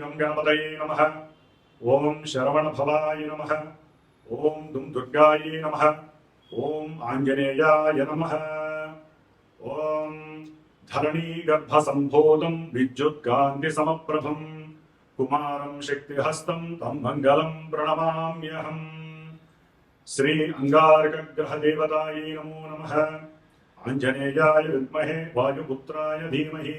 గం నమ ఓం శరవణభవాయ నమ ఓం దుం దుర్గాయే నమ ఓం ఆంజనేయాయ నమ ఓం ధరణీగర్భసంభూతం విద్యుత్కాంతిసమప్రభం కుమారం శక్తిహస్తం తం మంగళం ప్రణమామ్యహం శ్రీ అంగారకగ్రహదేవతాయై నమో నమ ఆంజనేయాయ విద్మహే వాయుపుత్రాయ ధీమహి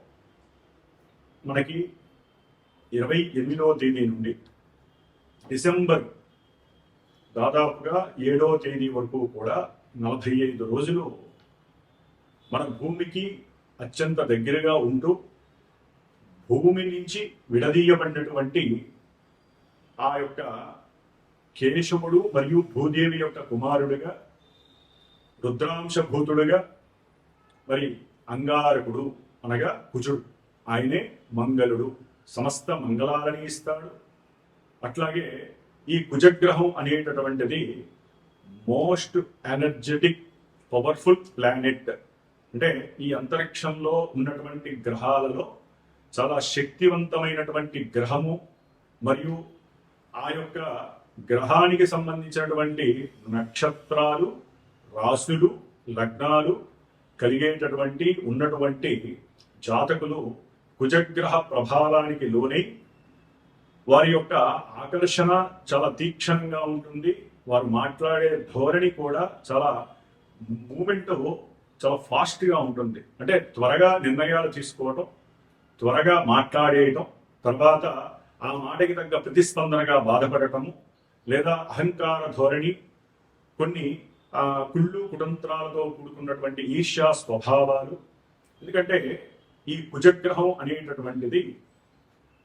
మనకి ఇరవై ఎనిమిదవ తేదీ నుండి డిసెంబర్ దాదాపుగా ఏడవ తేదీ వరకు కూడా నలభై ఐదు రోజులు మన భూమికి అత్యంత దగ్గరగా ఉంటూ భూమి నుంచి విడదీయబడినటువంటి ఆ యొక్క కేశవుడు మరియు భూదేవి యొక్క కుమారుడుగా రుద్రాంశభూతుడుగా మరి అంగారకుడు అనగా కుజుడు. ఆయనే మంగళుడు సమస్త మంగళాలని ఇస్తాడు. అట్లాగే ఈ కుజగ్రహం అనేటటువంటిది మోస్ట్ ఎనర్జెటిక్ పవర్ఫుల్ ప్లానెట్. అంటే ఈ అంతరిక్షంలో ఉన్నటువంటి గ్రహాలలో చాలా శక్తివంతమైనటువంటి గ్రహము మరియు ఆ యొక్క గ్రహానికి సంబంధించినటువంటి నక్షత్రాలు రాశులు లగ్నాలు కలిగేటటువంటి ఉన్నటువంటి జాతకులు కుజగ్రహ ప్రభావానికి లోనై వారి యొక్క ఆకర్షణ చాలా తీక్షణంగా ఉంటుంది. వారు మాట్లాడే ధోరణి కూడా చాలా మూమెంట్ చాలా ఫాస్ట్గా ఉంటుంది. అంటే త్వరగా నిర్ణయాలు తీసుకోవటం త్వరగా మాట్లాడేయటం తర్వాత ఆ మాటకి తగ్గ ప్రతిస్పందనగా బాధపడటము లేదా అహంకార ధోరణి కొన్ని కుళ్ళు కుటంత్రాలతో కూడుకున్నటువంటి ఈర్ష్యా స్వభావాలు. ఎందుకంటే ఈ కుజగ్రహం అనేటటువంటిది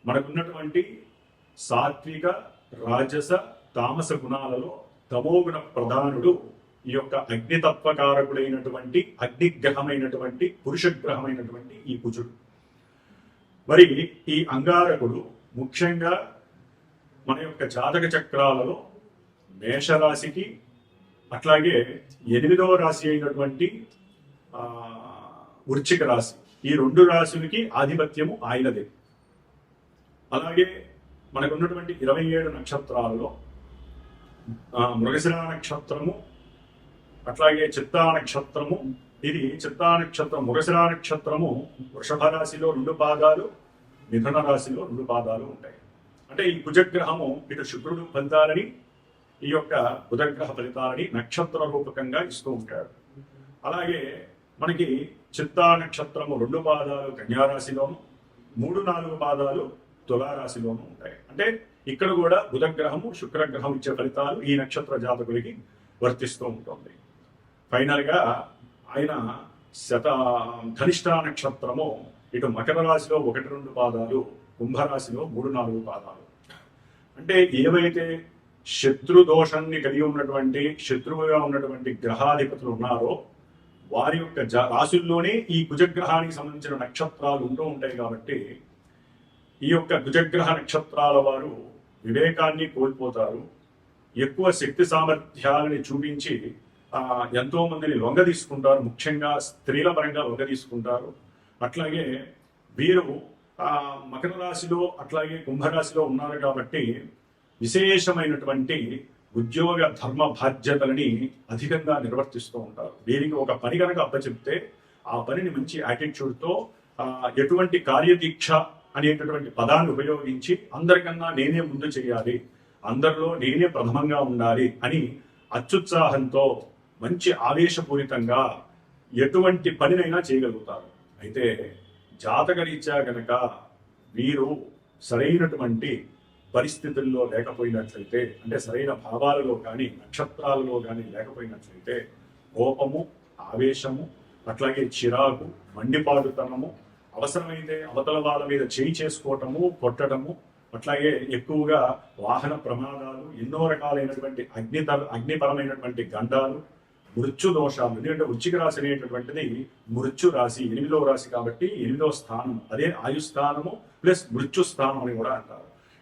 మనకున్నటువంటి సాత్విక రాజస తామస గుణాలలో తమోగుణ ప్రధానుడు ఈ యొక్క అగ్నితత్వకారకుడైనటువంటి అగ్నిగ్రహమైనటువంటి పురుషగ్రహమైనటువంటి ఈ కుజుడు. మరి ఈ అంగారకుడు ముఖ్యంగా మన యొక్క జాతక చక్రాలలో మేషరాశికి అట్లాగే ఎనిమిదవ రాశి అయినటువంటి వృచ్చిక రాశి ఈ రెండు రాశులకి ఆధిపత్యము ఆయనదే. అలాగే మనకున్నటువంటి ఇరవై ఏడు నక్షత్రాలలో ఆ, మృగశిర నక్షత్రము అట్లాగే చిత్తా నక్షత్రము ఇది చిత్తా నక్షత్రం మృగశిర నక్షత్రము వృషభ రాశిలో రెండు పాదాలు మిథున రాశిలో రెండు పాదాలు ఉంటాయి. అంటే ఈ కుజగ్రహము ఇటు శుక్రుడు ఫలితాలని ఈ యొక్క బుధగ్రహ ఫలితాలని నక్షత్ర రూపకంగా ఇస్తూ ఉంటాడు. అలాగే మనకి చిత్తా నక్షత్రము రెండు పాదాలు కన్యారాశిలోను మూడు నాలుగు పాదాలు తులారాశిలోను ఉంటాయి. అంటే ఇక్కడ కూడా బుధగ్రహము శుక్రగ్రహం ఇచ్చే ఫలితాలు ఈ నక్షత్ర జాతకులకి వర్తిస్తూ ఉంటుంది. ఫైనల్గా ఆయన శత ధనిష్ట నక్షత్రము ఇటు మకర రాశిలో ఒకటి రెండు పాదాలు కుంభరాశిలో మూడు నాలుగు పాదాలు. అంటే ఏవైతే శత్రు దోషాన్ని కలిగి ఉన్నటువంటి శత్రువుగా ఉన్నటువంటి గ్రహాధిపతులు ఉన్నారో వారి యొక్క జ రాశుల్లోనే ఈ కుజగ్రహానికి సంబంధించిన నక్షత్రాలు ఉంటూ ఉంటాయి కాబట్టి ఈ యొక్క కుజగ్రహ నక్షత్రాల వారు వివేకాన్ని కోల్పోతారు. ఎక్కువ శక్తి సామర్థ్యాలని చూపించి ఎంతో మందిని లొంగ తీసుకుంటారు. ముఖ్యంగా స్త్రీల పరంగా లొంగ తీసుకుంటారు. అట్లాగే వీరు మకర రాశిలో అట్లాగే కుంభరాశిలో ఉన్నారు కాబట్టి విశేషమైనటువంటి ఉద్యోగ ధర్మ బాధ్యతలని అధికంగా నిర్వర్తిస్తూ ఉంటారు. దీనికి ఒక పని కనుక అప్పచెప్తే ఆ పనిని మంచి యాటిట్యూడ్తో ఎటువంటి కార్యదీక్ష అనేటటువంటి పదాన్ని ఉపయోగించి అందరికన్నా నేనే ముందు చేయాలి అందరిలో నేనే ప్రథమంగా ఉండాలి అని అత్యుత్సాహంతో మంచి ఆవేశపూరితంగా ఎటువంటి పనినైనా చేయగలుగుతారు. అయితే జాతకరీత్యా గనక వీరు సరైనటువంటి పరిస్థితుల్లో లేకపోయినట్లయితే అంటే సరైన భావాలలో కానీ నక్షత్రాలలో కానీ లేకపోయినట్లయితే కోపము ఆవేశము అట్లాగే చిరాకు మండిపాడుతనము అవసరమైతే అవతల వాళ్ళ మీద చేయి చేసుకోవటము కొట్టడము అట్లాగే ఎక్కువగా వాహన ప్రమాదాలు ఎన్నో రకాలైనటువంటి అగ్ని అగ్నిపరమైనటువంటి గండాలు మృత్యు దోషాలు ఎందుకంటే వృచ్చిక రాశి అనేటటువంటిది మృత్యు రాశి ఎనిమిదవ రాశి కాబట్టి ఎనిమిదవ స్థానం అదే ఆయుస్థానము ప్లస్ మృత్యు స్థానం అని కూడా అంటారు.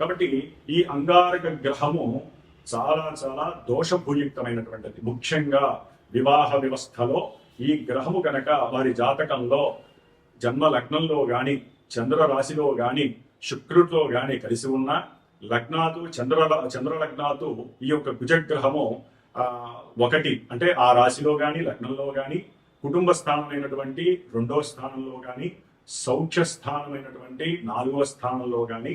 కాబట్టి ఈ అంగారక గ్రహము చాలా చాలా దోషభూయుక్తమైనటువంటిది. ముఖ్యంగా వివాహ వ్యవస్థలో ఈ గ్రహము కనుక వారి జాతకంలో జన్మ లగ్నంలో గాని చంద్ర రాశిలో గాని శుక్రుడితో గాని కలిసి ఉన్న లగ్నాతు చంద్ర చంద్ర లగ్నాతు ఈ యొక్క కుజగ్రహము ఒకటి అంటే ఆ రాశిలో గాని లగ్నంలో గాని కుటుంబ స్థానమైనటువంటి రెండో స్థానంలో కానీ సౌఖ్య స్థానమైనటువంటి నాలుగవ స్థానంలో కానీ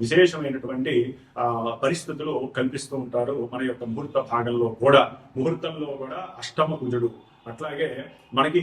విశేషమైనటువంటి పరిస్థితులు కల్పిస్తూ ఉంటారు మన యొక్క ముహూర్త భాగంలో కూడా. ముహూర్తంలో కూడా అష్టమ కుజుడు. అట్లాగే మనకి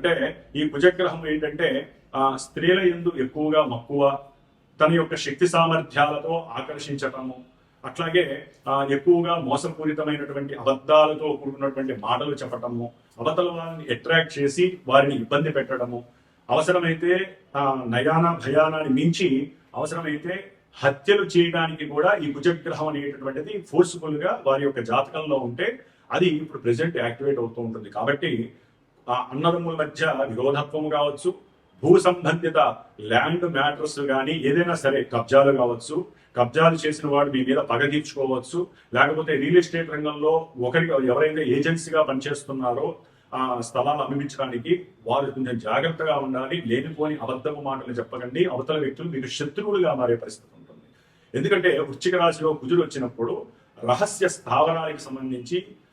అంటే ఈ కుజగ్రహం ఏంటంటే ఆ స్త్రీల ఎందు ఎక్కువగా మక్కువ తన యొక్క శక్తి సామర్థ్యాలతో ఆకర్షించటము అట్లాగే ఎక్కువగా మోసపూరితమైనటువంటి అబద్ధాలతో కూడుకున్నటువంటి మాటలు చెప్పటము అవతల వారిని అట్రాక్ట్ చేసి వారిని ఇబ్బంది పెట్టడము అవసరమైతే నయాన భయానాన్ని మించి అవసరమైతే హత్యలు చేయడానికి కూడా ఈ కుజగ్రహం అనేటటువంటిది ఫోర్స్ఫుల్గా వారి యొక్క జాతకంలో ఉంటే అది ఇప్పుడు ప్రెసెంట్ యాక్టివేట్ అవుతూ ఉంటుంది. కాబట్టి ఆ అన్నదమ్ముల మధ్య విరోధత్వం కావచ్చు భూ సంబంధిత ల్యాండ్ మ్యాటర్స్ కానీ ఏదైనా సరే కబ్జాలు కావచ్చు కబ్జాలు చేసిన వాడు మీ మీద పగ తీర్చుకోవచ్చు లేకపోతే రియల్ ఎస్టేట్ రంగంలో ఒకరికి ఎవరైతే ఏజెన్సీగా పనిచేస్తున్నారో ఆ స్థలాలు అమ్మించడానికి వారు కొంచెం జాగ్రత్తగా ఉండాలి లేనిపోని అబద్ధపు మాటలు చెప్పకండి అవతల వ్యక్తులు మీకు శత్రువులుగా మారే పరిస్థితి ఉంటుంది. ఎందుకంటే వృచ్చిక రాశిలో కుజుడు వచ్చినప్పుడు రహస్య స్థావరానికి సంబంధించి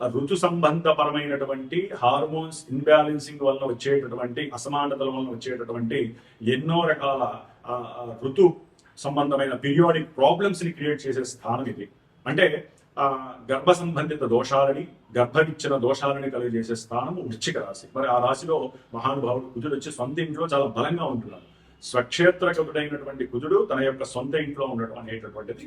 ఋతు సంబంధపరమైనటువంటి హార్మోన్స్ ఇన్బ్యాలెన్సింగ్ వలన వచ్చేటటువంటి అసమానతల వలన వచ్చేటటువంటి ఎన్నో రకాల ఋతు సంబంధమైన పీరియాడిక్ ప్రాబ్లమ్స్ని క్రియేట్ చేసే స్థానం ఇది. అంటే గర్భ సంబంధిత దోషాలని గర్భవిచ్చిన దోషాలని కలిగజేసే స్థానము వృచ్చిక రాశి. మరి ఆ రాశిలో మహానుభావుడు కుజుడు వచ్చి సొంత ఇంట్లో చాలా బలంగా ఉంటున్నారు స్వక్షేత్ర కవుడైనటువంటి కుజుడు తన యొక్క సొంత ఇంట్లో ఉండటం అనేటటువంటిది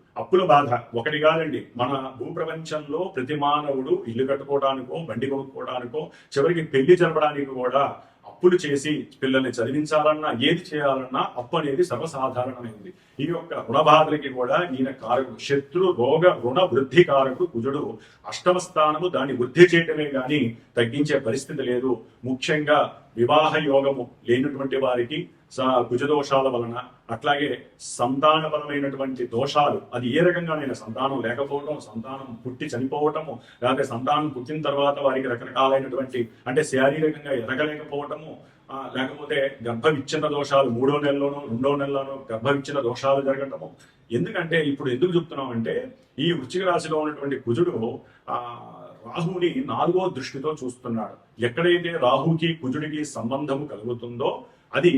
అప్పుల బాధ. ఒకటి కాదండి మన భూప్రపంచంలో ప్రతి మానవుడు ఇల్లు కట్టుకోవడానికో బండి కొనుక్కోవడానికో చివరికి పెళ్ళి జరపడానికి కూడా అప్పులు చేసి పిల్లల్ని చదివించాలన్నా ఏది చేయాలన్నా అప్పు అనేది సర్వసాధారణమైంది. ఈ యొక్క రుణబాధలకి కూడా ఈయన కారకుడు శత్రు రోగ రుణ వృద్ధి కారకుడు కుజుడు అష్టమ స్థానము దాన్ని వృద్ధి చేయటమే గాని తగ్గించే పరిస్థితి లేదు. ముఖ్యంగా వివాహ యోగము లేనటువంటి వారికి కుజదోషాల వలన అట్లాగే సంతానపరమైనటువంటి దోషాలు అది ఏ రకంగానైనా సంతానం లేకపోవడం సంతానం పుట్టి చనిపోవటము లేకపోతే సంతానం పుట్టిన తర్వాత వారికి రకరకాలైనటువంటి అంటే శారీరకంగా ఎదగలేకపోవటము లేకపోతే గర్భ విచ్ఛిన్న దోషాలు మూడో నెలలోనో రెండో నెలలోనో గర్భ విచ్ఛిన్న దోషాలు జరగటము. ఎందుకంటే ఇప్పుడు ఎందుకు చెప్తున్నాం అంటే ఈ వృశ్చిక రాశిలో ఉన్నటువంటి కుజుడు ఆ రాహుని నాలుగో దృష్టితో చూస్తున్నాడు. ఎక్కడైతే రాహుకి కుజుడికి సంబంధము కలుగుతుందో అది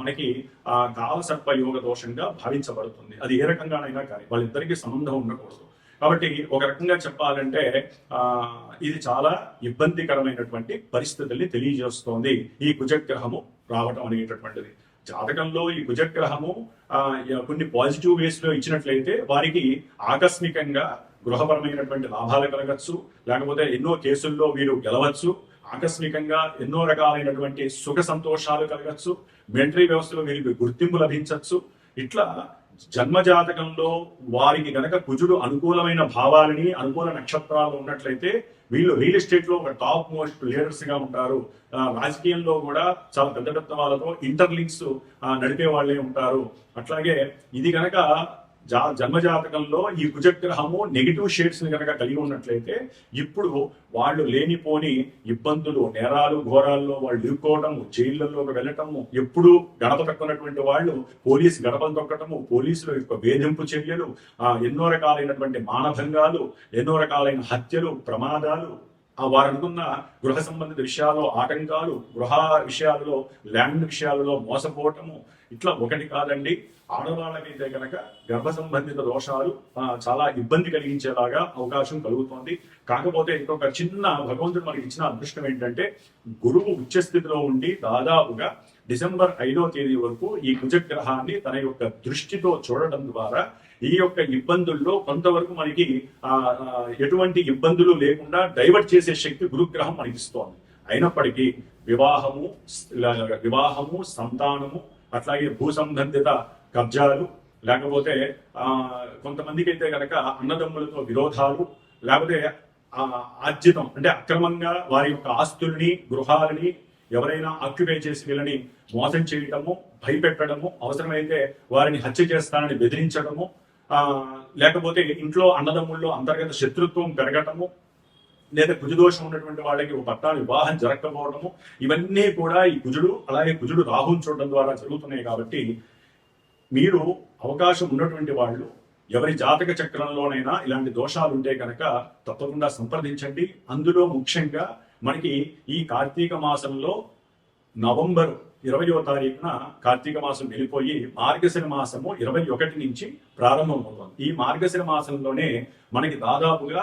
మనకి ఆ కాలసర్ప యోగ దోషంగా భావించబడుతుంది. అది ఏ రకంగానైనా కానీ వాళ్ళిద్దరికీ సంబంధం ఉండకూడదు. కాబట్టి ఒక రకంగా చెప్పాలంటే ఇది చాలా ఇబ్బందికరమైనటువంటి పరిస్థితుల్ని తెలియజేస్తోంది ఈ కుజగ్రహము రావటం అనేటటువంటిది. జాతకంలో ఈ కుజగ్రహము కొన్ని పాజిటివ్ వేస్లో ఇచ్చినట్లయితే వారికి ఆకస్మికంగా గృహపరమైనటువంటి లాభాలు కలగచ్చు లేకపోతే ఎన్నో కేసుల్లో వీరు గెలవచ్చు ఆకస్మికంగా ఎన్నో రకాలైనటువంటి సుఖ సంతోషాలు కలగచ్చు మిలిటరీ వ్యవస్థలో వీరికి గుర్తింపు లభించవచ్చు ఇట్లా జన్మజాతకంలో వారికి గనక కుజుడు అనుకూలమైన భావాలని అనుకూల నక్షత్రాలు ఉన్నట్లయితే వీళ్ళు రియల్ ఎస్టేట్లో ఒక టాప్ మోస్ట్ లీడర్స్గా ఉంటారు రాజకీయంలో కూడా చాలా పెద్ద పెద్ద వాళ్ళతో ఇంటర్లింక్స్ నడిపే వాళ్ళే ఉంటారు. అట్లాగే ఇది గనక జా జన్మజాతకంలో ఈ కుజగ్రహము నెగిటివ్ షేడ్స్ని కనుక కలిగి ఉన్నట్లయితే ఇప్పుడు వాళ్ళు లేనిపోని ఇబ్బందులు నేరాలు ఘోరాల్లో వాళ్ళు ఇరుక్కోవటము జైళ్ళల్లోకి వెళ్ళటము ఎప్పుడు గడప తక్కున్నటువంటి వాళ్ళు పోలీస్ గడపలు తొక్కటము పోలీసుల యొక్క వేధింపు చర్యలు ఎన్నో రకాలైనటువంటి మానభంగాలు ఎన్నో రకాలైన హత్యలు ప్రమాదాలు ఆ వారు అనుకున్న గృహ సంబంధిత విషయాల్లో ఆటంకాలు గృహ విషయాలలో ల్యాండ్ విషయాలలో మోసపోవటము ఇట్లా ఒకటి కాదండి. ఆడవాళ్ళకైతే కనుక గర్భ సంబంధిత దోషాలు చాలా ఇబ్బంది కలిగించేలాగా అవకాశం కలుగుతోంది. కాకపోతే ఇంకొక చిన్న భగవంతుడు మనకి ఇచ్చిన అదృష్టం ఏంటంటే గురువు ఉచ్చస్థితిలో ఉండి దాదాపుగా డిసెంబర్ ఐదో తేదీ వరకు ఈ కుజగ్రహాన్ని తన యొక్క దృష్టితో చూడటం ద్వారా ఈ యొక్క ఇబ్బందుల్లో కొంతవరకు మనకి ఆ, ఎటువంటి ఇబ్బందులు లేకుండా డైవర్ట్ చేసే శక్తి గురుగ్రహం మనకి ఇస్తోంది. అయినప్పటికీ వివాహము వివాహము సంతానము అట్లాగే భూ సంబంధిత కబ్జాలు లేకపోతే ఆ కొంతమందికి అయితే కనుక అన్నదమ్ములతో విరోధాలు లేకపోతే ఆజితం ఆర్జితం అంటే అక్రమంగా వారి యొక్క ఆస్తుల్ని గృహాలని ఎవరైనా ఆక్యుపై చేసి వీళ్ళని మోసం చేయటము భయపెట్టడము అవసరమైతే వారిని హత్య చేస్తానని బెదిరించడము లేకపోతే ఇంట్లో అన్నదమ్ముల్లో అంతర్గత శత్రుత్వం పెరగటము లేదా కుజదోషం ఉన్నటువంటి వాళ్ళకి ఒక పట్టాలు వివాహం జరగకపోవడము ఇవన్నీ కూడా ఈ కుజుడు అలాగే కుజుడు రాహుని చూడడం ద్వారా జరుగుతున్నాయి కాబట్టి మీరు అవకాశం ఉన్నటువంటి వాళ్ళు ఎవరి జాతక చక్రంలోనైనా ఇలాంటి దోషాలు ఉంటే కనుక తప్పకుండా సంప్రదించండి. అందులో ముఖ్యంగా మనకి ఈ కార్తీక మాసంలో నవంబర్ ఇరవయో తారీఖున కార్తీక మాసం వెళ్ళిపోయి మార్గశిర మాసము ఇరవై ఒకటి నుంచి ప్రారంభమవుతుంది. ఈ మార్గశిర మాసంలోనే మనకి దాదాపుగా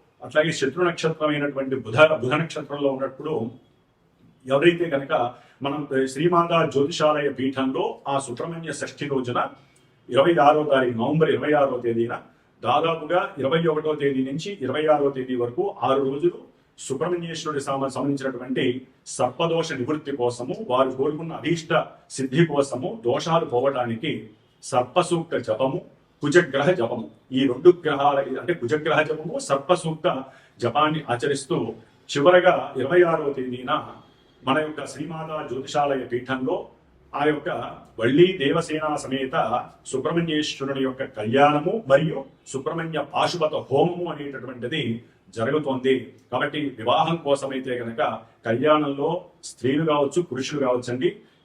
అట్లాగే శత్రు నక్షత్రమైనటువంటి బుధ బుధ నక్షత్రంలో ఉన్నప్పుడు ఎవరైతే కనుక మనం శ్రీమాంద జ్యోతిషాలయ పీఠంలో ఆ సుబ్రహ్మణ్య షష్ఠి రోజున ఇరవై ఆరో తారీఖు నవంబర్ ఇరవై ఆరో తేదీన దాదాపుగా ఇరవై ఒకటో తేదీ నుంచి ఇరవై ఆరో తేదీ వరకు ఆరు రోజులు సుబ్రహ్మణ్యేశ్వరుడి సంబంధించినటువంటి సర్పదోష నివృత్తి కోసము వారు కోరుకున్న అభీష్ట సిద్ధి కోసము దోషాలు పోవడానికి సర్పసూక్త జపము కుజగ్రహ జపము. ఈ రెండు గ్రహాల అంటే కుజగ్రహ జపము సర్పసూక్త జపాన్ని ఆచరిస్తూ చివరగా ఇరవై ఆరవ తేదీన మన యొక్క శ్రీమాత జ్యోతిషాలయ పీఠంలో ఆ యొక్క వళ్ళీ దేవసేన సమేత సుబ్రహ్మణ్యేశ్వరుని యొక్క కళ్యాణము మరియు సుబ్రహ్మణ్య పాశుపత హోమము అనేటటువంటిది జరుగుతోంది. కాబట్టి వివాహం కోసమైతే కనుక కళ్యాణంలో స్త్రీలు కావచ్చు పురుషులు కావచ్చండి.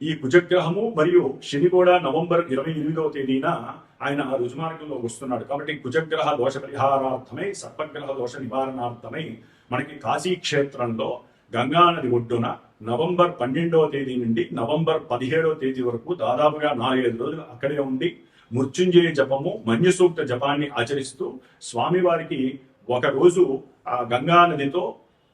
ఈ కుజగ్రహము మరియు శని కూడా నవంబర్ ఇరవై ఎనిమిదవ తేదీన ఆయన రుజుమార్గంలో వస్తున్నాడు. కాబట్టి కుజగ్రహ దోష పరిహారార్థమై సర్పగ్రహ దోష నివారణార్థమై మనకి కాశీ క్షేత్రంలో గంగానది ఒడ్డున నవంబర్ పన్నెండవ తేదీ నుండి నవంబర్ పదిహేడవ తేదీ వరకు దాదాపుగా నాలుగైదు రోజులు అక్కడే ఉండి మృత్యుంజయ జపము మన్యుసూక్త జపాన్ని ఆచరిస్తూ స్వామివారికి ఒక రోజు ఆ గంగా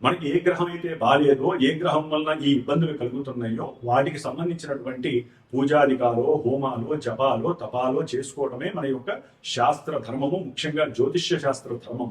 మనకి ఏ గ్రహం అయితే బాలేదో ఏ గ్రహం వలన ఈ ఇబ్బందులు కలుగుతున్నాయో వాటికి సంబంధించినటువంటి పూజాధికారో హోమాలు జపాలో తపాలో చేసుకోవడమే మన యొక్క శాస్త్ర ధర్మము ముఖ్యంగా జ్యోతిష్య శాస్త్ర ధర్మం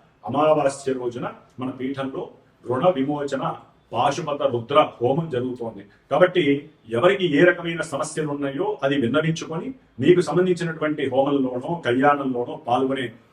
అమావాస్య రోజున మన పీఠంలో రుణ విమోచన పాశుపత రుద్ర హోమం జరుగుతోంది. కాబట్టి ఎవరికి ఏ రకమైన సమస్యలు ఉన్నాయో అది విన్నవించుకొని మీకు సంబంధించినటువంటి హోమంలోనో కళ్యాణంలోనో పాల్గొనే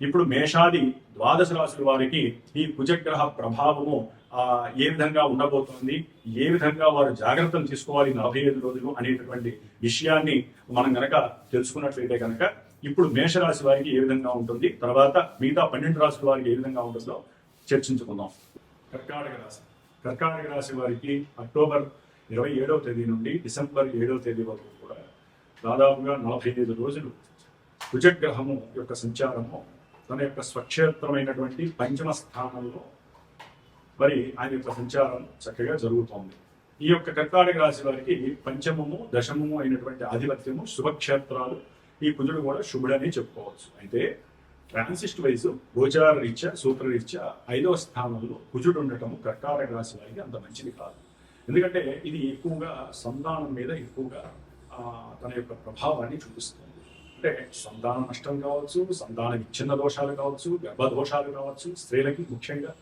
ఇప్పుడు మేషాది ద్వాదశ రాశుల వారికి ఈ కుజగ్రహ ప్రభావము ఆ ఏ విధంగా ఉండబోతోంది ఏ విధంగా వారు జాగ్రత్తలు తీసుకోవాలి నలభై ఐదు రోజులు అనేటటువంటి విషయాన్ని మనం గనక తెలుసుకున్నట్లయితే కనుక ఇప్పుడు మేషరాశి వారికి ఏ విధంగా ఉంటుంది తర్వాత మిగతా పన్నెండు రాశుల వారికి ఏ విధంగా ఉంటుందో చర్చించుకుందాం. కర్కాటక రాశి. కర్కాటక రాశి వారికి అక్టోబర్ ఇరవై ఏడవ తేదీ నుండి డిసెంబర్ ఏడవ తేదీ వరకు కూడా దాదాపుగా నలభై ఐదు రోజులు కుజగ్రహము యొక్క సంచారము తన యొక్క స్వక్షేత్రమైనటువంటి పంచమ స్థానంలో మరి ఆయన యొక్క సంచారం చక్కగా జరుగుతోంది. ఈ యొక్క కర్కాటక రాశి వారికి పంచమము దశమము అయినటువంటి ఆధిపత్యము శుభక్షేత్రాలు ఈ కుజుడు కూడా శుభుడని చెప్పుకోవచ్చు. అయితే ట్రాన్సిస్ట్ వైజ్ గోచార రీత్యా సూత్ర రీత్యా ఐదవ స్థానంలో కుజుడు ఉండటము కర్కాటక రాశి వారికి అంత మంచిది కాదు. ఎందుకంటే ఇది ఎక్కువగా సంతానం మీద ఎక్కువగా తన యొక్క ప్రభావాన్ని చూపిస్తుంది. అంటే సంతాన నష్టం కావచ్చు సంతాన విచ్ఛిన్న దోషాలు కావచ్చు గర్భదోషాలు కావచ్చు స్త్రీలకి ముఖ్యంగా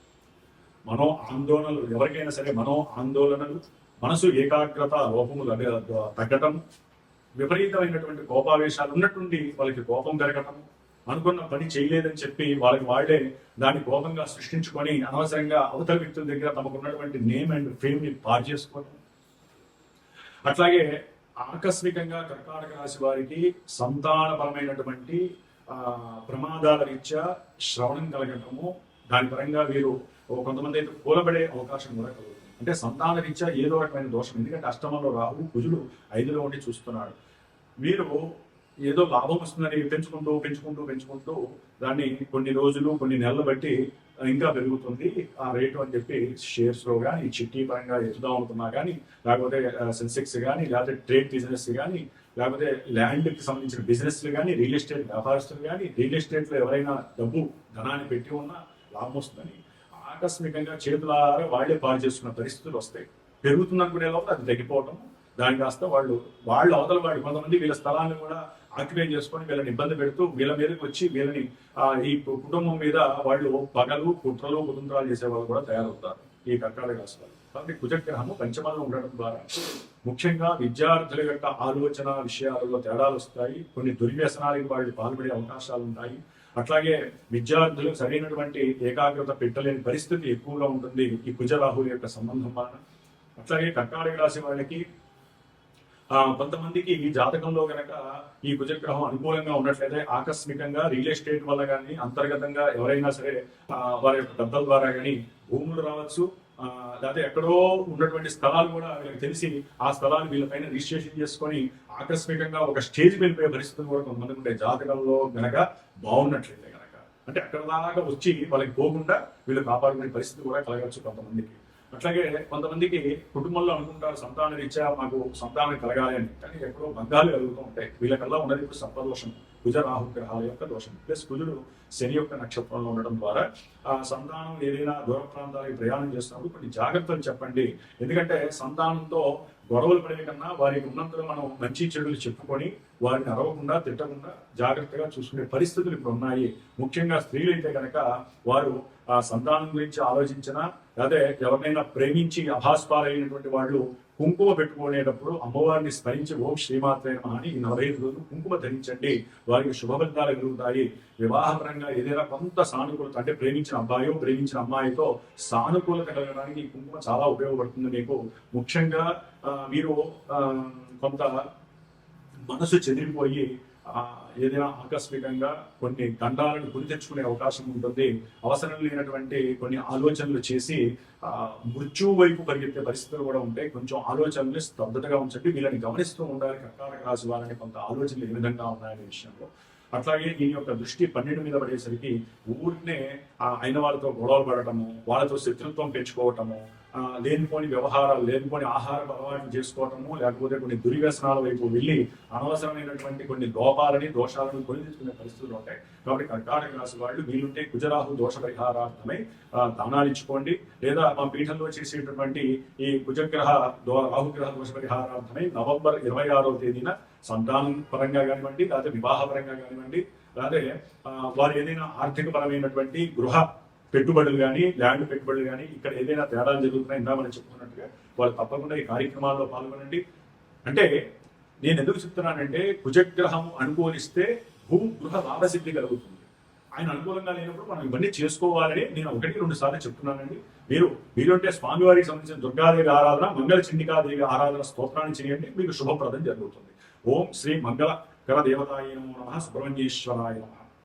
మనో ఆందోళనలు ఎవరికైనా సరే మనో ఆందోళనలు మనసు ఏకాగ్రత లోపములు తగ్గటం విపరీతమైనటువంటి కోపావేశాలు ఉన్నట్టుండి వాళ్ళకి కోపం పెరగటం అనుకున్న పని చేయలేదని చెప్పి వాళ్ళకి వాళ్ళే దాన్ని కోపంగా సృష్టించుకొని అనవసరంగా అవతల వ్యక్తుల దగ్గర తమకున్నటువంటి నేమ్ అండ్ ఫేమ్ని పాడు చేసుకోవడం అట్లాగే ఆకస్మికంగా కర్కాటక రాశి వారికి సంతానపరమైనటువంటి ప్రమాదాల రీత్యా శ్రవణం కలగటము దాని పరంగా వీరు కొంతమంది అయితే కూలబడే అవకాశం కూడా కలుగుతుంది. అంటే సంతాన రీత్యా ఏదో రకమైన దోషం. ఎందుకంటే అష్టమంలో రాహు కుజుడు ఐదులో ఉండి చూస్తున్నాడు. మీరు ఏదో లాభం వస్తుందని పెంచుకుంటూ పెంచుకుంటూ పెంచుకుంటూ దాన్ని కొన్ని రోజులు కొన్ని నెలలు బట్టి ఇంకా పెరుగుతుంది. ఆ రేటు అని చెప్పి షేర్స్లో కానీ చిట్టి పరంగా ఎదుదాం అనుకున్నా కానీ లేకపోతే సెన్సెక్స్ కానీ లేకపోతే ట్రేడ్ బిజినెస్ కానీ లేకపోతే ల్యాండ్కి సంబంధించిన బిజినెస్ కానీ రియల్ ఎస్టేట్ వ్యాపారస్తులు కానీ రియల్ ఎస్టేట్లో ఎవరైనా డబ్బు ధనాన్ని పెట్టి ఉన్నా లాభం వస్తుందని ఆకస్మికంగా చేతులారా వాళ్ళే పాలు చేసుకున్న పరిస్థితులు వస్తాయి. పెరుగుతుందనుకునే లోపల అది తగ్గిపోవటం దాని కాస్త వాళ్ళు వాళ్ళు అవతల వాళ్ళు కొంతమంది వీళ్ళ స్థలాన్ని కూడా ఆక్యుపై చేసుకొని వీళ్ళని ఇబ్బంది పెడుతూ వీళ్ళ మీదకి వచ్చి వీళ్ళని ఈ కుటుంబం మీద వాళ్ళు పగలు కుట్రలు కుతంత్రాలు చేసే వాళ్ళు కూడా తయారవుతారు ఈ కర్కాటక రాశి వాళ్ళు కాబట్టి కుజగ్రహము పంచమంలో ఉండడం ద్వారా ముఖ్యంగా విద్యార్థుల యొక్క ఆలోచన విషయాలలో తేడాలు వస్తాయి. కొన్ని దుర్వ్యసనాలకు వాళ్ళు పాల్పడే అవకాశాలు ఉంటాయి. అట్లాగే విద్యార్థులు సరైనటువంటి ఏకాగ్రత పెట్టలేని పరిస్థితి ఎక్కువగా ఉంటుంది ఈ కుజరాహుల యొక్క సంబంధం వలన. అట్లాగే కర్కాటక రాశి వాళ్ళకి కొంతమందికి ఈ జాతకంలో గనక ఈ కుజగ్రహం అనుకూలంగా ఉన్నట్లయితే ఆకస్మికంగా రియల్ ఎస్టేట్ వల్ల కానీ అంతర్గతంగా ఎవరైనా సరే వారి యొక్క పెద్దల ద్వారా కానీ భూములు రావచ్చు. లేకపోతే ఎక్కడో ఉన్నటువంటి స్థలాలు కూడా వీళ్ళకి తెలిసి ఆ స్థలాన్ని వీళ్ళపైన రిజిస్ట్రేషన్ చేసుకొని ఆకస్మికంగా ఒక స్టేజ్ వెళ్ళిపోయే పరిస్థితులు కూడా కొంతమంది ఉండే జాతకంలో గనక బాగున్నట్లయితే గనక. అంటే అక్కడ దాకా వచ్చి వాళ్ళకి పోకుండా వీళ్ళు కాపాడుకునే పరిస్థితి కూడా కలగవచ్చు కొంతమందికి. అట్లాగే కొంతమందికి కుటుంబంలో అనుకుంటారు సంతాన రీత్యా మాకు సంతానం కలగాలి అని. కానీ ఎక్కడో బంధాలు కలుగుతూ ఉంటాయి. వీళ్ళకల్లా ఉన్నది ఇప్పుడు సర్పదోషం కుజ రాహు గ్రహాల యొక్క దోషం. ప్లస్ కుజుడు శని యొక్క నక్షత్రంలో ఉండడం ద్వారా ఆ సంతానం ఏదైనా దూర ప్రాంతాలకు ప్రయాణం చేస్తున్నప్పుడు కొన్ని జాగ్రత్తలు చెప్పండి. ఎందుకంటే సంతానంతో గొడవలు పడే కన్నా వారికి ఉన్నంతలో మనం మంచి చెడులు చెప్పుకొని వారిని అరవకుండా తిట్టకుండా జాగ్రత్తగా చూసుకునే పరిస్థితులు ఇప్పుడు ఉన్నాయి ముఖ్యంగా స్త్రీలైతే కనుక వారు ఆ సంతానం గురించి ఆలోచించినా అదే ఎవరినైనా ప్రేమించి అభాస్పాలైనటువంటి వాళ్ళు కుంకుమ పెట్టుకునేటప్పుడు అమ్మవారిని స్మరించి ఓం శ్రీమాత్రే అని ఈ నలభై ఐదు రోజులు కుంకుమ ధరించండి. వారికి శుభ కలుగుతాయి వివాహపరంగా ఏదైనా కొంత సానుకూలత అంటే ప్రేమించిన అబ్బాయో ప్రేమించిన అమ్మాయితో సానుకూలత కలగడానికి ఈ కుంకుమ చాలా ఉపయోగపడుతుంది మీకు. ముఖ్యంగా మీరు కొంత మనసు చెదిరిపోయి ఏదైనా ఆకస్మికంగా కొన్ని దండాలను గురి తెచ్చుకునే అవకాశం ఉంటుంది. అవసరం లేనటువంటి కొన్ని ఆలోచనలు చేసి ఆ, మృత్యు వైపు పరిగెత్తే పరిస్థితులు కూడా ఉంటాయి కొంచెం ఆలోచనలు స్తబ్దతగా ఉంచండి. వీళ్ళని గమనిస్తూ ఉండాలి. కర్కాటక రాశి వారిని కొంత ఆలోచనలు ఏ విధంగా ఉన్నాయనే విషయంలో. అట్లాగే దీని యొక్క దృష్టి పన్నెండు మీద పడేసరికి ఊరినే అయిన వాళ్ళతో గొడవలు పడటము వాళ్ళతో శత్రుత్వం పెంచుకోవటము లేనిపోని వ్యవహారాలు లేనిపోని ఆహార అలవాటు చేసుకోవటము లేకపోతే కొన్ని దుర్వ్యసనాల వైపు వెళ్ళి అనవసరమైనటువంటి కొన్ని లోపాలని దోషాలను కొని తెచ్చుకునే పరిస్థితులు ఉంటాయి. కాబట్టి కర్కాటక రాశి వాళ్ళు వీలుంటే కుజరాహు దోష పరిహారార్థమై దానాలు ఇచ్చుకోండి. లేదా మా పీఠంలో చేసేటటువంటి ఈ కుజగ్రహ దో రాహుగ్రహ దోష పరిహారార్థమై నవంబర్ ఇరవై ఆరో తేదీన సంతానం పరంగా కానివ్వండి లేకపోతే వివాహ పరంగా కానివ్వండి లేకపోతే వారు ఏదైనా ఆర్థిక పరమైనటువంటి గృహ పెట్టుబడులు కానీ ల్యాండ్ పెట్టుబడులు కానీ ఇక్కడ ఏదైనా తేడాలు జరుగుతున్నాయి ఇందా మనం చెప్పుకున్నట్టుగా వాళ్ళు తప్పకుండా ఈ కార్యక్రమాల్లో పాల్గొనండి. అంటే నేను ఎందుకు చెప్తున్నానంటే కుజగ్రహం అనుకూలిస్తే భూ గృహ లాభసిద్ధి కలుగుతుంది. ఆయన అనుకూలంగా లేనప్పుడు మనం ఇవన్నీ చేసుకోవాలని నేను ఒకటి రెండు సార్లు చెప్తున్నానండి. మీరు మీరుంటే స్వామివారికి సంబంధించిన దుర్గాదేవి ఆరాధన మంగళ చండికాదేవి ఆరాధన స్తోత్రాన్ని చేయండి మీకు శుభప్రదం జరుగుతుంది. ఓం శ్రీ మంగళకర దేవతాయ నమో నమ సుబ్రహ్మణ్యేశ్వరాయ నమ.